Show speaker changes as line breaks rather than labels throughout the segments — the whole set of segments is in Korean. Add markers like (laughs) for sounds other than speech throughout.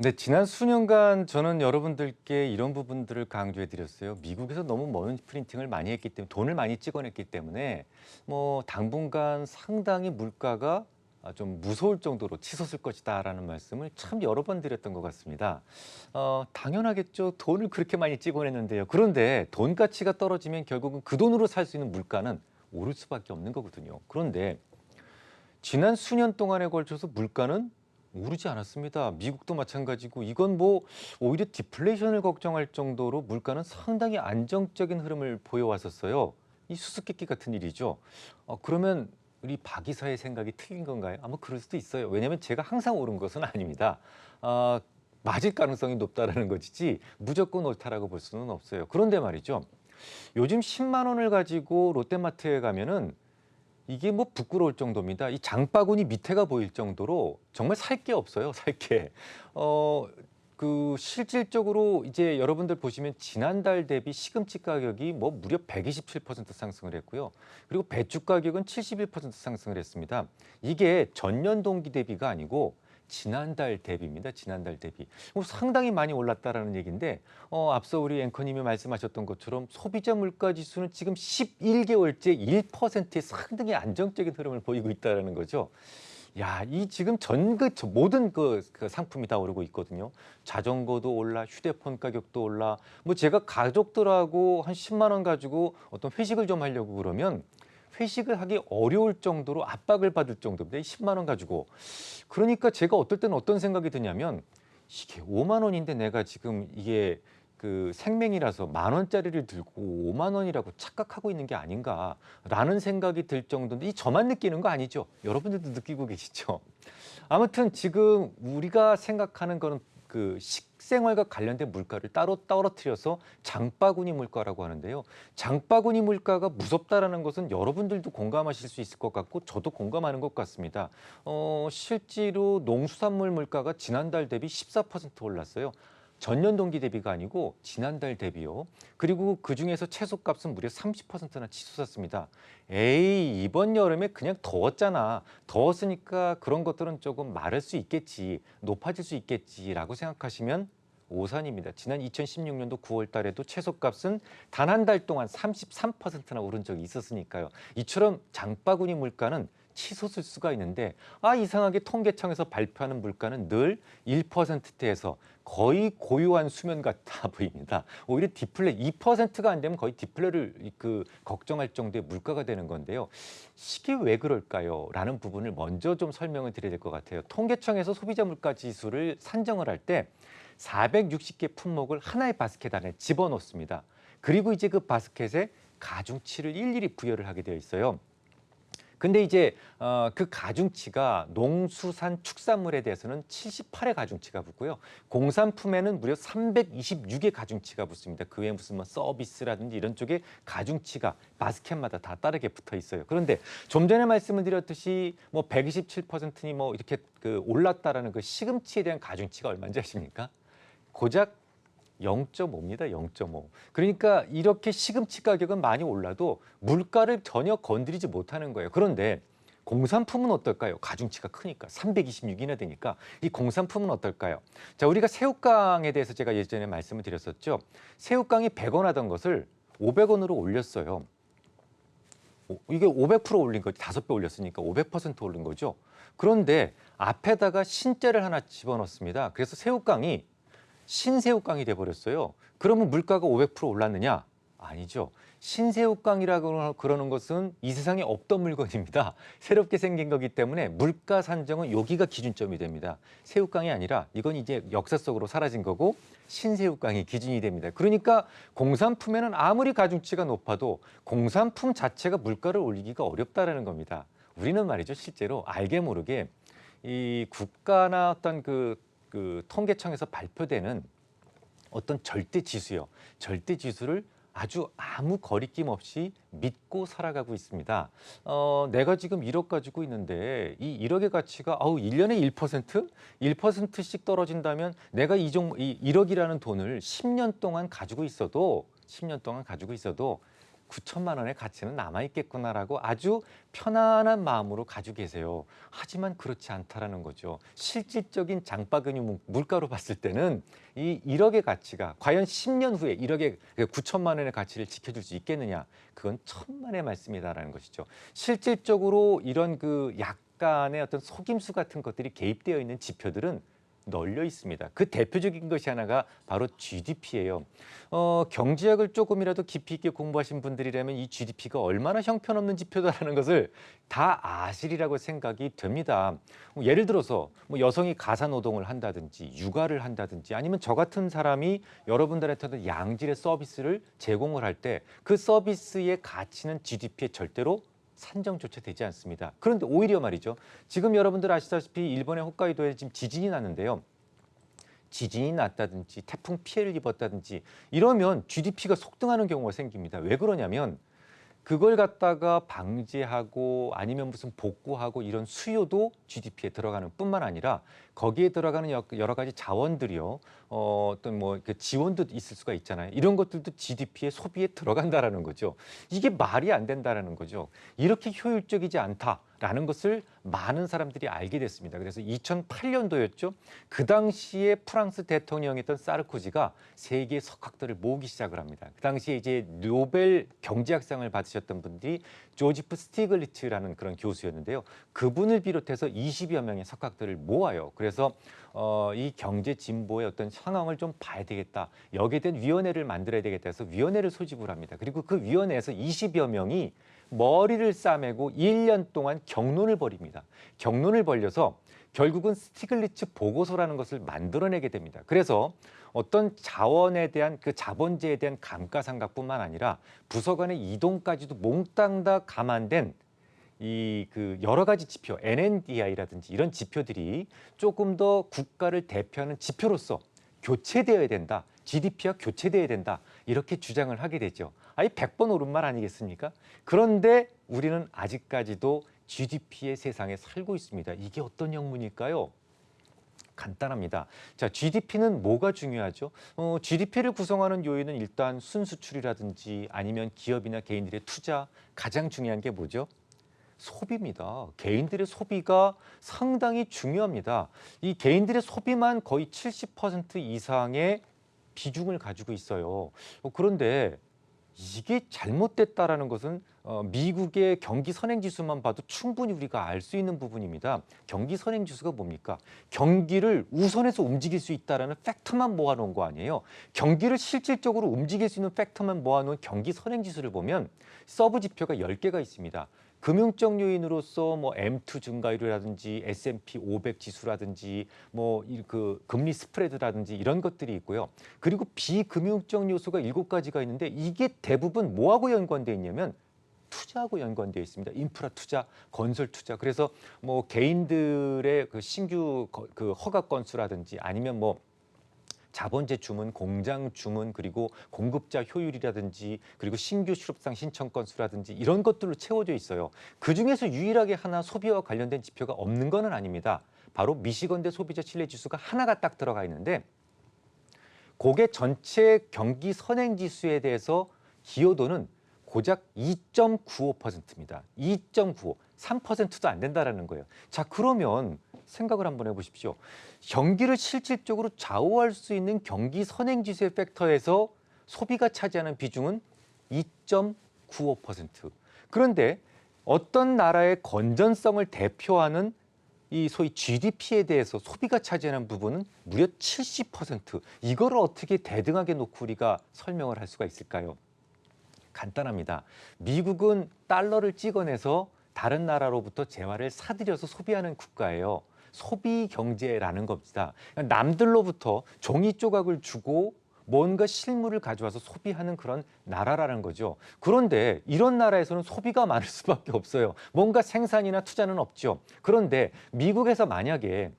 네, 지난 수년간 저는 여러분들께 이런 부분들을 강조해 드렸어요. 미국에서 너무 머니 프린팅을 많이 했기 때문에 돈을 많이 찍어냈기 때문에 뭐 당분간 상당히 물가가 아, 좀 무서울 정도로 치솟을 것이다라는 말씀을 참 여러 번 드렸던 것 같습니다. 어, 당연하겠죠. 돈을 그렇게 많이 찍어냈는데요. 그런데 돈 가치가 떨어지면 결국은 그 돈으로 살 수 있는 물가는 오를 수밖에 없는 거거든요. 그런데 지난 수년 동안에 걸쳐서 물가는 오르지 않았습니다. 미국도 마찬가지고 이건 뭐 오히려 디플레이션을 걱정할 정도로 물가는 상당히 안정적인 흐름을 보여왔었어요. 이 수수께끼 같은 일이죠. 어, 그러면 우리 박 이사의 생각이 틀린 건가요? 아마 그럴 수도 있어요. 왜냐하면 제가 항상 옳은 것은 아닙니다. 어, 맞을 가능성이 높다라는 것이지 무조건 옳다라고 볼 수는 없어요. 그런데 말이죠. 요즘 10만 원을 가지고 롯데마트에 가면은 이게 뭐 부끄러울 정도입니다. 이 장바구니 밑에가 보일 정도로 정말 살 게 없어요. 살 게. 어, 그 실질적으로 이제 여러분들 보시면 지난달 대비 시금치 가격이 뭐 무려 127% 상승을 했고요. 그리고 배추 가격은 71% 상승을 했습니다. 이게 전년 동기 대비가 아니고 지난달 대비입니다. 지난달 대비. 뭐 상당히 많이 올랐다라는 얘기인데 어, 앞서 우리 앵커님이 말씀하셨던 것처럼 소비자 물가 지수는 지금 11개월째 1%의 상당히 안정적인 흐름을 보이고 있다라는 거죠. 야, 이 지금 전그 모든 그, 그 상품이 다 오르고 있거든요. 자전거도 올라, 휴대폰 가격도 올라. 뭐 제가 가족들하고 한 10만 원 가지고 어떤 회식을 좀 하려고 그러면 회식을 하기 어려울 정도로 압박을 받을 정도인데 10만 원 가지고 그러니까 제가 어떨 때는 어떤 생각이 드냐면 이게 5만 원인데 내가 지금 이게 그 생명이라서 만 원짜리를 들고 5만 원이라고 착각하고 있는 게 아닌가라는 생각이 들 정도인데 이 저만 느끼는 거 아니죠? 여러분들도 느끼고 계시죠? 아무튼 지금 우리가 생각하는 거는 그 식 생활과 관련된 물가를 따로 떨어뜨려서 장바구니 물가라고 하는데요. 장바구니 물가가 무섭다라는 것은 여러분들도 공감하실 수 있을 것 같고 저도 공감하는 것 같습니다. 어, 실제로 농수산물 물가가 지난달 대비 14% 올랐어요. 전년 동기 대비가 아니고 지난달 대비요. 그리고 그 중에서 채소값은 무려 30%나 치솟았습니다. 에이 이번 여름에 그냥 더웠잖아. 더웠으니까 그런 것들은 조금 마를 수 있겠지, 높아질 수 있겠지라고 생각하시면 오산입니다. 지난 2016년도 9월 달에도 채소값은 단 한 달 동안 33%나 오른 적이 있었으니까요. 이처럼 장바구니 물가는 치솟을 수가 있는데 아 이상하게 통계청에서 발표하는 물가는 늘 1%대에서 거의 고요한 수면 같아 (laughs) 보입니다. 오히려 디플레 2%가 안 되면 거의 디플레를 그 걱정할 정도의 물가가 되는 건데요. 이게 왜 그럴까요? 라는 부분을 먼저 좀 설명을 드려야 될 것 같아요. 통계청에서 소비자 물가 지수를 산정을 할때 460개 품목을 하나의 바스켓 안에 집어넣습니다. 그리고 이제 그 바스켓에 가중치를 일일이 부여를 하게 되어 있어요. 근데 이제 어, 그 가중치가 농수산 축산물에 대해서는 78의 가중치가 붙고요. 공산품에는 무려 326의 가중치가 붙습니다. 그 외에 무슨 뭐 서비스라든지 이런 쪽에 가중치가 바스켓마다 다 다르게 붙어 있어요. 그런데 좀 전에 말씀을 드렸듯이 뭐 127%니 뭐 이렇게 그 올랐다라는 그 시금치에 대한 가중치가 얼마인지 아십니까? 고작 0.5입니다. 0.5. 그러니까 이렇게 시금치 가격은 많이 올라도 물가를 전혀 건드리지 못하는 거예요. 그런데 공산품은 어떨까요? 가중치가 크니까 326이나 되니까 이 공산품은 어떨까요? 자, 우리가 새우깡에 대해서 제가 예전에 말씀을 드렸었죠. 새우깡이 100원 하던 것을 500원으로 올렸어요. 오, 이게 500% 올린 거지. 다섯 배 올렸으니까 500% 오른 거죠. 그런데 앞에다가 신자를 하나 집어넣습니다. 그래서 새우깡이 신새우깡이 돼버렸어요. 그러면 물가가 500% 올랐느냐? 아니죠. 신새우깡이라고 그러는 것은 이 세상에 없던 물건입니다. (laughs) 새롭게 생긴 거기 때문에 물가 산정은 여기가 기준점이 됩니다. 새우깡이 아니라 이건 이제 역사 속으로 사라진 거고 신새우깡이 기준이 됩니다. 그러니까 공산품에는 아무리 가중치가 높아도 공산품 자체가 물가를 올리기가 어렵다라는 겁니다. 우리는 말이죠. 실제로 알게 모르게 이 국가나 어떤 그, 그 통계청에서 발표되는 어떤 절대 지수요. 절대 지수를 아주 아무 거리낌 없이 믿고 살아가고 있습니다. 어, 내가 지금 1억 가지고 있는데 이 1억의 가치가 아우 1년에 1%? 1%씩 떨어진다면 내가 이 종, 이 1억이라는 돈을 10년 동안 가지고 있어도 10년 동안 가지고 있어도 9천만 원의 가치는 남아 있겠구나라고 아주 편안한 마음으로 가지고 계세요. 하지만 그렇지 않다라는 거죠. 실질적인 장바구니 물- 물가로 봤을 때는 이 1억의 가치가 과연 10년 후에 1억의 9천만 원의 가치를 지켜줄 수 있겠느냐? 그건 천만의 말씀이다라는 것이죠. 실질적으로 이런 그 약간의 어떤 속임수 같은 것들이 개입되어 있는 지표들은 널려 있습니다. 그 대표적인 것이 하나가 바로 GDP예요. 어, 경제학을 조금이라도 깊이 있게 공부하신 분들이라면 이 GDP가 얼마나 형편없는 지표다라는 것을 다 아시리라고 생각이 됩니다. 뭐 예를 들어서 뭐 여성이 가사 노동을 한다든지 육아를 한다든지 아니면 저 같은 사람이 여러분들한테 어떤 양질의 서비스를 제공을 할 때 그 서비스의 가치는 GDP에 절대로 산정조차 되지 않습니다. 그런데 오히려 말이죠. 지금 여러분들 아시다시피 일본의 홋카이도에 지금 지진이 났는데요. 지진이 났다든지 태풍 피해를 입었다든지 이러면 GDP가 속등하는 경우가 생깁니다. 왜 그러냐면 그걸 갖다가 방지하고 아니면 무슨 복구하고 이런 수요도 GDP에 들어가는 뿐만 아니라 거기에 들어가는 여- 여러 가지 자원들이요. 어, 어떤 뭐 그 지원도 있을 수가 있잖아요. 이런 것들도 GDP의 소비에 들어간다라는 거죠. 이게 말이 안 된다라는 거죠. 이렇게 효율적이지 않다 라는 것을 많은 사람들이 알게 됐습니다. 그래서 2008년도였죠. 그 당시에 프랑스 대통령이었던 사르코지가 세계 석학들을 모으기 시작을 합니다. 그 당시에 이제 노벨 경제학상을 받으셨던 분들이 조지프 스티글리츠라는 그런 교수였는데요. 그분을 비롯해서 20여 명의 석학들을 모아요. 그래서 어, 이 경제 진보의 어떤 상황을 좀 봐야 되겠다. 여기에 대한 위원회를 만들어야 되겠다 해서 위원회를 소집을 합니다. 그리고 그 위원회에서 20여 명이 머리를 싸매고 1년 동안 경론을 벌입니다. 경론을 벌려서 결국은 스티글리츠 보고서라는 것을 만들어내게 됩니다. 그래서 어떤 자원에 대한 그 자본재에 대한 감가상각뿐만 아니라 부서 간의 이동까지도 몽땅 다 감안된 이 그 여러 가지 지표, NNDI라든지 이런 지표들이 조금 더 국가를 대표하는 지표로서 교체되어야 된다. GDP와 교체돼야 된다. 이렇게 주장을 하게 되죠. 아니 100번 옳은 말 아니겠습니까? 그런데 우리는 아직까지도 GDP의 세상에 살고 있습니다. 이게 어떤 영문일까요? 간단합니다. 자, GDP는 뭐가 중요하죠? 어, GDP를 구성하는 요인은 일단 순수출이라든지 아니면 기업이나 개인들의 투자 가장 중요한 게 뭐죠? 소비입니다. 개인들의 소비가 상당히 중요합니다. 이 개인들의 소비만 거의 70% 이상의 비중을 가지고 있어요. 어, 그런데 이게 잘못됐다라는 것은 어, 미국의 경기 선행 지수만 봐도 충분히 우리가 알 수 있는 부분입니다. 경기 선행 지수가 뭡니까? 경기를 우선해서 움직일 수 있다라는 팩트만 모아놓은 거 아니에요. 경기를 실질적으로 움직일 수 있는 팩트만 모아놓은 경기 선행 지수를 보면 서브 지표가 10개가 있습니다. 금융적 요인으로서 뭐 M2 증가율이라든지 S&P 500 지수라든지 뭐 그 금리 스프레드라든지 이런 것들이 있고요. 그리고 비금융적 요소가 일곱 가지가 있는데 이게 대부분 뭐하고 연관돼 있냐면 투자하고 연관되어 있습니다. 인프라 투자, 건설 투자. 그래서 뭐 개인들의 그 신규 거- 그 허가 건수라든지 아니면 뭐 자본재 주문, 공장 주문, 그리고 공급자 효율이라든지 그리고 신규 실업상 신청 건수라든지 이런 것들로 채워져 있어요. 그 중에서 유일하게 하나 소비와 관련된 지표가 없는 것은 아닙니다. 바로 미시건대 소비자 신뢰 지수가 하나가 딱 들어가 있는데 고게 전체 경기 선행 지수에 대해서 기여도는 고작 2.95%입니다. 2.95, 3%도 안 된다라는 거예요. 자, 그러면 생각을 한번 해보십시오. 경기를 실질적으로 좌우할 수 있는 경기 선행 지수의 팩터에서 소비가 차지하는 비중은 2.95%. 그런데 어떤 나라의 건전성을 대표하는 이 소위 GDP에 대해서 소비가 차지하는 부분은 무려 70%. 이거를 어떻게 대등하게 놓고 우리가 설명을 할 수가 있을까요? 간단합니다. 미국은 달러를 찍어내서 다른 나라로부터 재화를 사들여서 소비하는 국가예요. 소비 경제라는 겁니다. 그러니까 남들로부터 종이 조각을 주고 뭔가 실물을 가져와서 소비하는 그런 나라라는 거죠. 그런데 이런 나라에서는 소비가 많을 수밖에 없어요. 뭔가 생산이나 투자는 없죠. 그런데 미국에서 만약에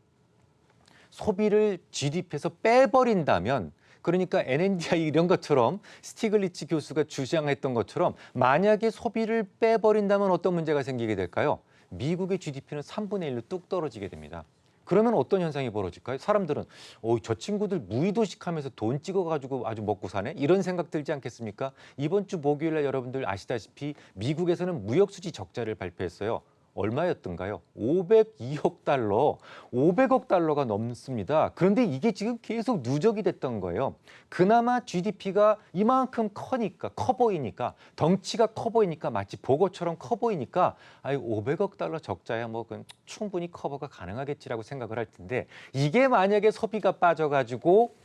소비를 GDP에서 빼버린다면 그러니까 NNDI 이런 것처럼 스티글리츠 교수가 주장했던 것처럼 만약에 소비를 빼버린다면 어떤 문제가 생기게 될까요? 미국의 GDP는 3분의 1로 뚝 떨어지게 됩니다. 그러면 어떤 현상이 벌어질까요? 사람들은 어, 저 친구들 무의도식하면서 돈 찍어가지고 아주 먹고 사네 이런 생각 들지 않겠습니까? 이번 주 목요일날 여러분들 아시다시피 미국에서는 무역 수지 적자를 발표했어요. 얼마였던가요? 502억 달러, 500억 달러가 넘습니다. 그런데 이게 지금 계속 누적이 됐던 거예요. 그나마 GDP가 이만큼 커니까, 커 보이니까, 덩치가 커 보이니까, 마치 보고처럼 커 보이니까, 아이 500억 달러 적자야 뭐 충분히 커버가 가능하겠지라고 생각을 할 텐데, 이게 만약에 소비가 빠져가지고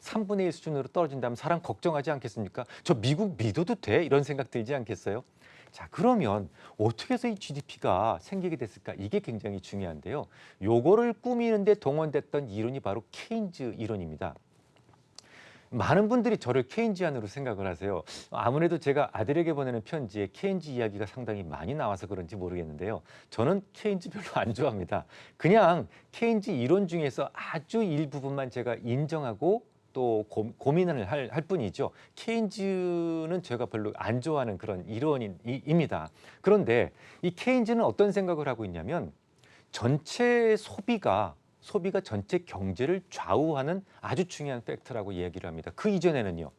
3분의 1 수준으로 떨어진다면 사람 걱정하지 않겠습니까? 저 미국 믿어도 돼? 이런 생각 들지 않겠어요? 자, 그러면 어떻게 해서 이 GDP가 생기게 됐을까? 이게 굉장히 중요한데요. 요거를 꾸미는데 동원됐던 이론이 바로 케인즈 이론입니다. 많은 분들이 저를 케인지안으로 생각을 하세요. 아무래도 제가 아들에게 보내는 편지에 케인즈 이야기가 상당히 많이 나와서 그런지 모르겠는데요. 저는 케인즈 별로 안 좋아합니다. 그냥 케인즈 이론 중에서 아주 일부분만 제가 인정하고 또 고, 고민을 할, 할 뿐이죠. 케인즈는 제가 별로 안 좋아하는 그런 이론입니다. 그런데 이 케인즈는 어떤 생각을 하고 있냐면 전체 소비가 소비가 전체 경제를 좌우하는 아주 중요한 팩트라고 이야기를 합니다. 그 이전에는요.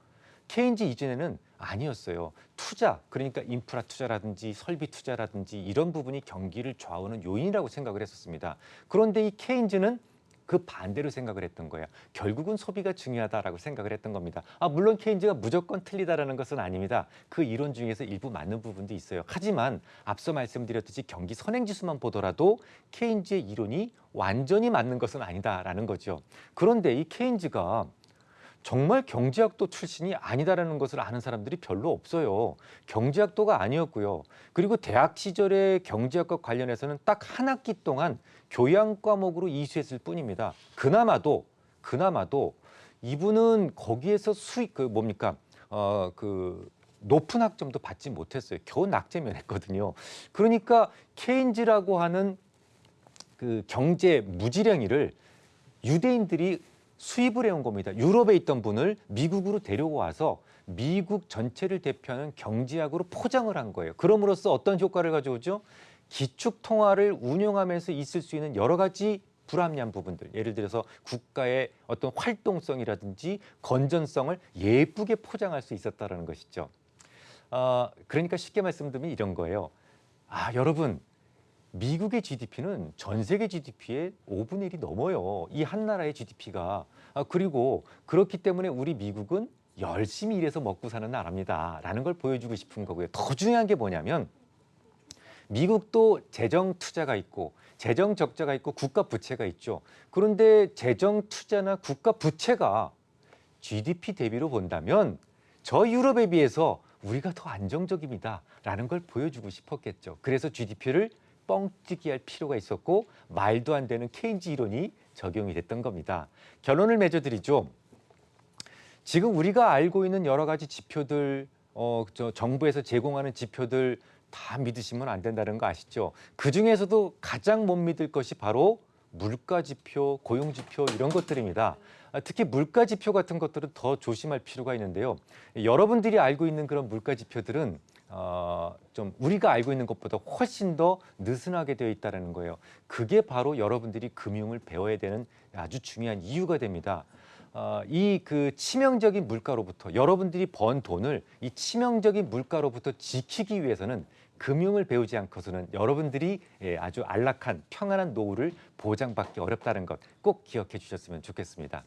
케인즈 이전에는 아니었어요. 투자, 그러니까 인프라 투자라든지 설비 투자라든지 이런 부분이 경기를 좌우하는 요인이라고 생각을 했었습니다. 그런데 이 케인즈는 그 반대로 생각을 했던 거예요. 결국은 소비가 중요하다라고 생각을 했던 겁니다. 아, 물론 케인즈가 무조건 틀리다라는 것은 아닙니다. 그 이론 중에서 일부 맞는 부분도 있어요. 하지만 앞서 말씀드렸듯이 경기 선행지수만 보더라도 케인즈의 이론이 완전히 맞는 것은 아니다라는 거죠. 그런데 이 케인즈가 정말 경제학도 출신이 아니다라는 것을 아는 사람들이 별로 없어요. 경제학도가 아니었고요. 그리고 대학 시절에 경제학과 관련해서는 딱 한 학기 동안 교양 과목으로 이수했을 뿐입니다. 그나마도 그나마도 이분은 거기에서 수익 그 뭡니까 어그 높은 학점도 받지 못했어요. 겨우 낙제면 했거든요. 그러니까 케인즈라고 하는 그 경제 무지랭이를 유대인들이 수입을 해온 겁니다. 유럽에 있던 분을 미국으로 데려고 와서 미국 전체를 대표하는 경제학으로 포장을 한 거예요. 그럼으로써 어떤 효과를 가져오죠? 기축 통화를 운영하면서 있을 수 있는 여러 가지 불합리한 부분들, 예를 들어서 국가의 어떤 활동성이라든지 건전성을 예쁘게 포장할 수 있었다라는 것이죠. 어, 그러니까 쉽게 말씀드리면 이런 거예요. 아, 여러분, 미국의 GDP는 전 세계 GDP의 5분의 1이 넘어요. 이 한 나라의 GDP가. 아, 그리고 그렇기 때문에 우리 미국은 열심히 일해서 먹고 사는 나라입니다. 라는 걸 보여주고 싶은 거고요. 더 중요한 게 뭐냐면 미국도 재정 투자가 있고 재정 적자가 있고 국가 부채가 있죠. 그런데 재정 투자나 국가 부채가 GDP 대비로 본다면 저 유럽에 비해서 우리가 더 안정적입니다 라는 걸 보여주고 싶었겠죠. 그래서 GDP를 뻥튀기 할 필요가 있었고 말도 안 되는 케인즈 이론이 적용이 됐던 겁니다. 결론을 맺어드리죠. 지금 우리가 알고 있는 여러 가지 지표들, 어, 저 정부에서 제공하는 지표들 다 믿으시면 안 된다는 거 아시죠? 그 중에서도 가장 못 믿을 것이 바로 물가 지표, 고용 지표 이런 것들입니다. 아, 특히 물가 지표 같은 것들은 더 조심할 필요가 있는데요. 여러분들이 알고 있는 그런 물가 지표들은 어, 좀 우리가 알고 있는 것보다 훨씬 더 느슨하게 되어 있다는 거예요. 그게 바로 여러분들이 금융을 배워야 되는 아주 중요한 이유가 됩니다. 어, 이 그 치명적인 물가로부터 여러분들이 번 돈을 이 치명적인 물가로부터 지키기 위해서는 금융을 배우지 않고서는 여러분들이 예, 아주 안락한 평안한 노후를 보장받기 어렵다는 것 꼭 기억해 주셨으면 좋겠습니다.